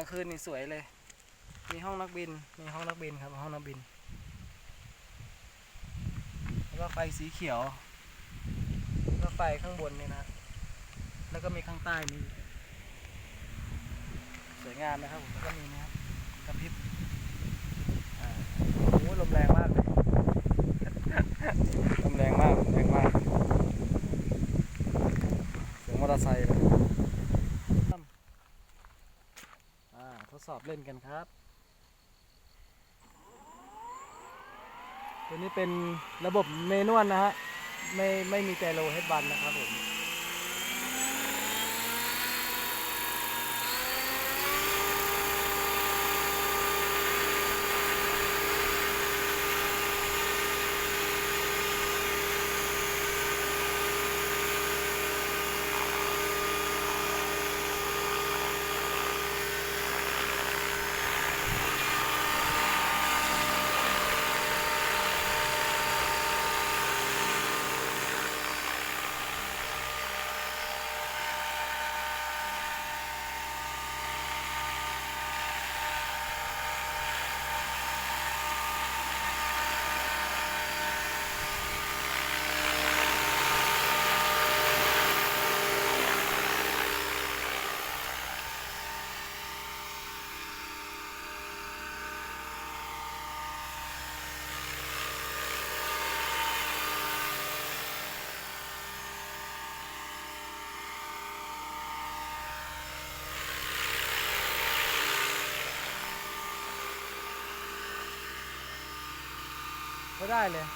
ลางคืนนี่สวยเลย มีห้องนักบิน มีห้องนักบินครับห้องนักบิน แล้วก็ไฟสีเขียว แล้วไฟข้างบนนี่นะ แล้วก็มีข้างใต้นี่สวยงามนะครับผมแล้วก็มีนะครับกระพริบโอ้ลมแรงมากเลยลมแรงมากแรงมากเสียงมอเตอร์ไซค์เลย อ่าทดสอบเล่นกันครับ ตัวนี้เป็นระบบเมนวลนะฮะ ไม่ไม่มีไจโรเฮดบันนะครับผม ก็ได้เลย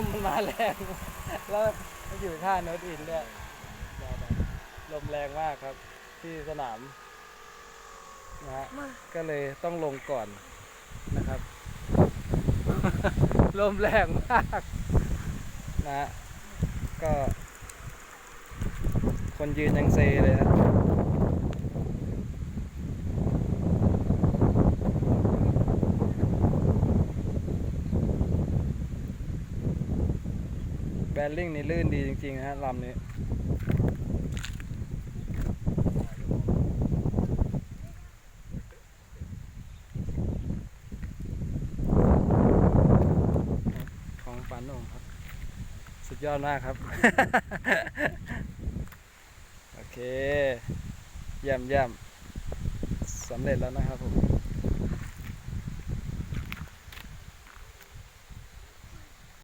มมันมาแรง แล้วมันอยู่ท่าโนตอินด้วยลมแรงมากครับ ที่สนามนะฮะก็เลยต้องลงก่อนนะครับ ลมแรงมากนะฮะก็ คนยืนยังเซเลยนะ บลลิงนี่ลื่นดีจริงๆนะฮะลำนี้ของปานโหนงครับ สุดยอดมากครับ โอเคเยี่ยมเยี่ยมสำเร็จแล้วนะครับผม